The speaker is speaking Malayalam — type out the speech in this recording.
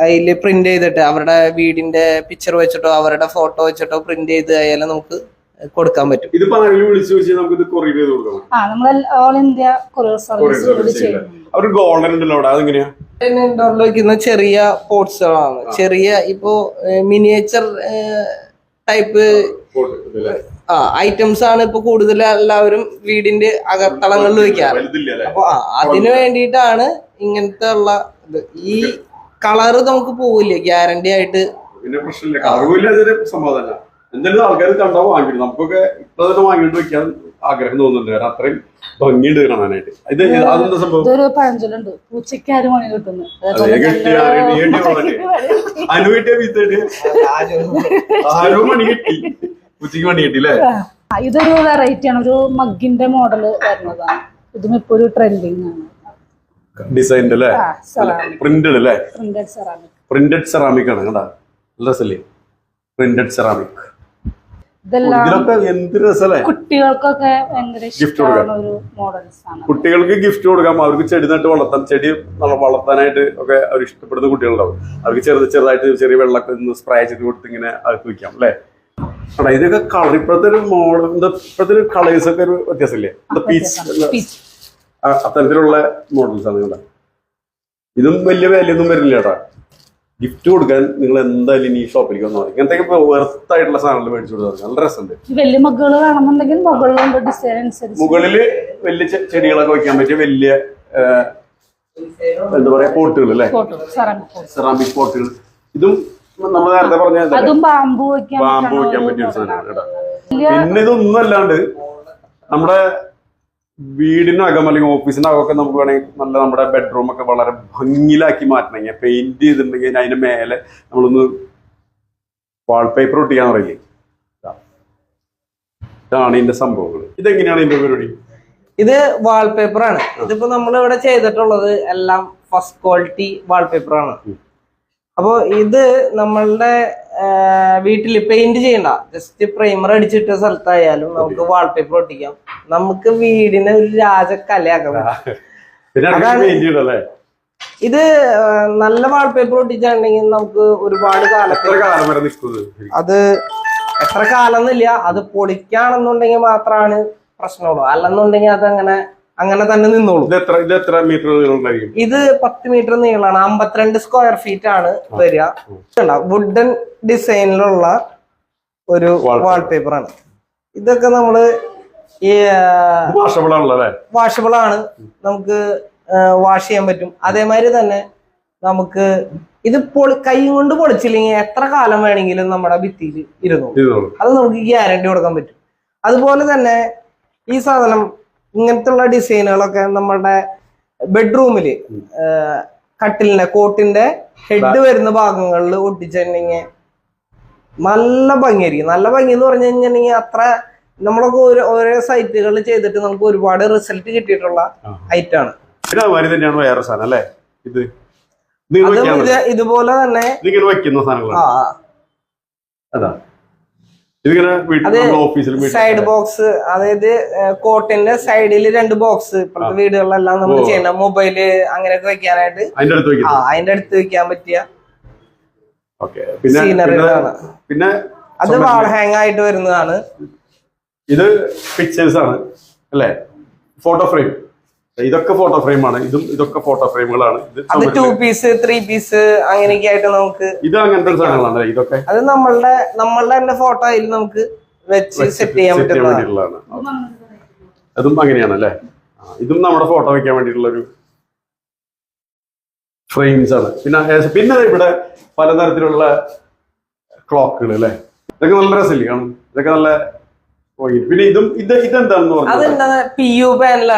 അതിൽ പ്രിന്റ് ചെയ്തിട്ട് അവരുടെ വീടിന്റെ പിക്ചർ വെച്ചിട്ടോ അവരുടെ ഫോട്ടോ വെച്ചിട്ടോ പ്രിന്റ് ചെയ്ത് ആയാലും നമുക്ക് കൊടുക്കാൻ പറ്റും. ഇതിപ്പോ ആരെങ്കിലും വിളിച്ചു ചോദിച്ചാൽ നമുക്ക് ഇത് കൊറിയർ ചെയ്ത് കൊടുക്കണം ആ നമ്മൾ all India courier courier service ഇവിടെ സർവീസ് ചെയ്യില്ല ചെയ്യുന്നു അവർ ഗോൾഡൻ ഉണ്ടല്ലോ അവിടെ അതെങ്ങനെയാ? ഇൻഡോറിൽ വെക്കുന്ന ചെറിയ പോട്ട്സുകളാണ് ചെറിയ ഇപ്പോ മിനിയേച്ചർ ടൈപ്പ് ആ ഐറ്റംസ് ആണ് ഇപ്പൊ കൂടുതൽ എല്ലാവരും വീടിന്റെ അകത്തളങ്ങളിൽ വെക്കാറ്. അപ്പൊ അതിനു വേണ്ടിയിട്ടാണ് ഇങ്ങനത്തെ ഉള്ള ഈ കളറ് നമുക്ക് പോവില്ല? ഗ്യാരണ്ടി ആയിട്ട്. പിന്നെ പ്രശ്നമില്ല. കളറുമില്ല അതൊരു സമാധാന എന്തായാലും ആൾക്കാർ കണ്ടാ വാങ്ങിക്കും നമുക്കൊക്കെ ഇപ്പൊ തന്നെ വാങ്ങിയിട്ട് വെക്കാൻ ആഗ്രഹം തോന്നുന്നുണ്ട്. കാരണം അത്രയും ഭംഗിയുണ്ട് കാണാനായിട്ട്. ഇത് അതെന്താ സംഭവം? ഇതൊരു പഴഞ്ചൊല്ലുണ്ട്. പൂച്ചയ്ക്ക് ആര് മണി കിട്ടുന്നു. അനു കിട്ടിയ വിത്തിട്ട് ആരോ മണി കിട്ടി. ഉച്ചയ്ക്ക് മണി കിട്ടി അല്ലേ? ഇതൊരു വെറൈറ്റി ആണ്. ഒരു മഗ്ഗിന്റെ മോഡൽ വരുന്നതാണ്. ഇതും ഇപ്പൊ ഒരു ട്രെൻഡിങ് ആണ്. ഡിസൈൻഡ് അല്ലേ പ്രിന്റഡ് അല്ലേ? പ്രിന്റഡ് സെറാമിക് പ്രിന്റഡ് സെറാമിക് ആണ് കണ്ടാ? നല്ല രസല്ലേ? പ്രിന്റഡ് സെറാമിക് ഇതിലൊക്കെ എന്ത് രസല്ലേ? കുട്ടികൾക്കൊക്കെ കൊടുക്കാം. ആണ്. കുട്ടികൾക്ക് ഗിഫ്റ്റ് കൊടുക്കാം. അവർക്ക് ചെടി നട്ട് വളർത്താം. ചെടി നല്ല വളർത്താനായിട്ട് ഒക്കെ അവർ ഇഷ്ടപ്പെടുന്ന കുട്ടികളുണ്ടാവും. അവർക്ക് ചെറുത് ചെറുതായിട്ട് ചെറിയ വെള്ളമൊക്കെ സ്പ്രേ ചെയ്ത് കൊടുത്ത് ഇങ്ങനെ അകത്ത് വെക്കാം അല്ലേ? എടാ ഇതൊക്കെ കളർ ഇപ്പോഴത്തെ ഒരു മോഡൽ ഇപ്പോഴത്തെ ഒരു കളേഴ്സ് ഒക്കെ ഒരു വ്യത്യാസമില്ലേ? പീച്ച് അത്തരത്തിലുള്ള മോഡൽസാണ് നിങ്ങളുടെ ഇതും വലിയ വിലയൊന്നും വരില്ല ചേട്ടാ ഗിഫ്റ്റ് കൊടുക്കാൻ നിങ്ങൾ എന്തായാലും ഇനി ഈ ഷോപ്പിലേക്ക് വന്നാൽ മതി ഇങ്ങനത്തെ വെർത്ത് ആയിട്ടുള്ള സാധനങ്ങൾ മേടിച്ചു കൊടുത്താൽ നല്ല രസമുണ്ട്. വലിയ മകൾ വേണമെന്നുണ്ടെങ്കിൽ മുകളിലുള്ള ഡിസൈൻ അനുസരിച്ച്. മുകളിൽ വലിയ ചെടികളൊക്കെ വെക്കാൻ പറ്റിയ വലിയ എന്താ പറയാ പോട്ടുകൾ അല്ലേ? സെറാമിക് പോട്ടുകൾ. ഇതും നമ്മൾ നേരത്തെ പറഞ്ഞ? അതും ബാമ്പു വെക്കാൻ വെക്കാൻ പറ്റിയ ഒരു സാധനമാണ് കേട്ടോ. പിന്നെ ഇതൊന്നും അല്ലാണ്ട് നമ്മുടെ വീടിനകം അല്ലെങ്കിൽ ഓഫീസിനകമൊക്കെ നമുക്ക് വേണമെങ്കിൽ നല്ല നമ്മുടെ ബെഡ്റൂം ഒക്കെ വളരെ ഭംഗിയിലാക്കി മാറ്റണമെങ്കിൽ പെയിന്റ് ചെയ്തിട്ടുണ്ടെങ്കിൽ അതിന്റെ മേലെ നമ്മളൊന്ന് വാൾപേപ്പർ ഒട്ടിക്കാൻ പറയില്ലേ ഇതാ. ഇതാണ് ഇതിന്റെ സംഭവങ്ങൾ. ഇതെങ്ങനെയാണ് ഇതിന്റെ പരിപാടി? ഇത് വാൾപേപ്പർ ആണ്. ഇതിപ്പോ നമ്മൾ ഇവിടെ ചെയ്തിട്ടുള്ളത് എല്ലാം ഫസ്റ്റ് ക്വാളിറ്റി വാൾപേപ്പർ ആണ്. അപ്പോ ഇത് നമ്മളുടെ വീട്ടിൽ പെയിന്റ് ചെയ്യണ്ട. ജസ്റ്റ് പ്രൈമർ അടിച്ചിട്ട സ്ഥലത്തായാലും നമുക്ക് വാൾപേപ്പർ ഒട്ടിക്കാം. നമുക്ക് വീടിനെ ഒരു രാജക്കലയാക്കാം ഇത് നല്ല വാൾപേപ്പർ ഒട്ടിച്ചാണെങ്കിൽ നമുക്ക് ഒരുപാട് കാലം അത് എത്ര കാലം എന്നില്ല. അത് പൊളിക്കാണെന്നുണ്ടെങ്കിൽ മാത്രമാണ് പ്രശ്നമുള്ളൂ. അല്ലെന്നുണ്ടെങ്കിൽ അത് അങ്ങനെ തന്നെ നിന്നോളൂ. ഇത് എത്ര മീറ്റർ ഇത് പത്ത് മീറ്റർ നീളമാണ് അമ്പത്തിരണ്ട് സ്ക്വയർ ഫീറ്റ് ആണ് വരിക. വുഡൻ ഡിസൈനിലുള്ള ഒരു. വാൾപേപ്പർ ആണ്. ഇതൊക്കെ നമ്മൾ വാഷബിൾ ആണ്. നമുക്ക് വാഷ് ചെയ്യാൻ പറ്റും. അതേമാതിരി തന്നെ നമുക്ക് ഇത് പൊളി കൈ കൊണ്ട് പൊളിച്ചില്ലെങ്കിൽ എത്ര കാലം വേണമെങ്കിലും നമ്മുടെ ഭിത്തിയിൽ ഇരുന്നു അത് നമുക്ക് ഗ്യാരണ്ടി കൊടുക്കാൻ പറ്റും. അതുപോലെ തന്നെ ഈ സാധനം ഇങ്ങനത്തെ ഉള്ള ഡിസൈനുകളൊക്കെ നമ്മുടെ ബെഡ്റൂമിൽ കട്ടിലിന്റെ കോട്ടിന്റെ ഹെഡ് വരുന്ന ഭാഗങ്ങളിൽ ഒട്ടിച്ചിട്ടുണ്ടെങ്കിൽ നല്ല ഭംഗിയായിരിക്കും. നല്ല ഭംഗി എന്ന് പറഞ്ഞു കഴിഞ്ഞിട്ടുണ്ടെങ്കിൽ അത്ര നമ്മളൊക്കെ ഓരോ ഓരോ സൈറ്റുകളിൽ ചെയ്തിട്ട് നമുക്ക് ഒരുപാട് റിസൾട്ട് കിട്ടിയിട്ടുള്ള ഐറ്റാണ് അല്ലേ? ഇത്. ഇതുപോലെ തന്നെ വെക്കുന്ന അതാ. ഇതിങ്ങനെ സൈഡ് ബോക്സ് അതായത് കോട്ടിന്റെ സൈഡിൽ രണ്ട് ബോക്സ് ഇപ്പോഴത്തെ വീടുകളിലെല്ലാം നമ്മൾ. ചെയ്യണം മൊബൈൽ അങ്ങനെയൊക്കെ വെക്കാനായിട്ട്. അതിന്റെ അടുത്ത് വെക്കാൻ പറ്റിയ സീനറികളാണ് പിന്നെ അത് വാൾ ഹാങ് ആയിട്ട് വരുന്നതാണ്. ഇത് പിക്ചേഴ്സ് ആണ് അല്ലേ? ഫോട്ടോ ഫ്രെയിം ഇതൊക്കെ ഫോട്ടോ ഫ്രെയിമാണ് ഇതും ഇതൊക്കെ ഫോട്ടോ ഫ്രെയിമുകളാണ് അത് ടു പീസ് ത്രീ പീസ് അങ്ങനെയൊക്കെ ആയിട്ട് നമുക്ക് ഇത് അങ്ങനത്തെ സാധനങ്ങളാണ് ഇതൊക്കെ? അത് നമ്മളുടെ നമ്മളുടെ തന്നെ ഫോട്ടോ അതിൽ നമുക്ക് വെച്ച് സെറ്റ് ചെയ്യാൻ പറ്റുന്നതാണ്. അതും അങ്ങനെയാണ് അല്ലേ? ഇതും നമ്മുടെ ഫോട്ടോ വെക്കാൻ വേണ്ടിയിട്ടുള്ള ഒരു ഫ്രെയിംസ് ആണ്. പിന്നെ പിന്നെ ഇവിടെ പലതരത്തിലുള്ള ക്ലോക്കുകൾ അല്ലേ? ഇതൊക്കെ നല്ല രസമില്ലേ കാണും ഇതൊക്കെ നല്ല പോയി പിന്നെ ഇതും ഇത് ഇതെന്താണെന്ന് പറഞ്ഞു പി യു പാനൽ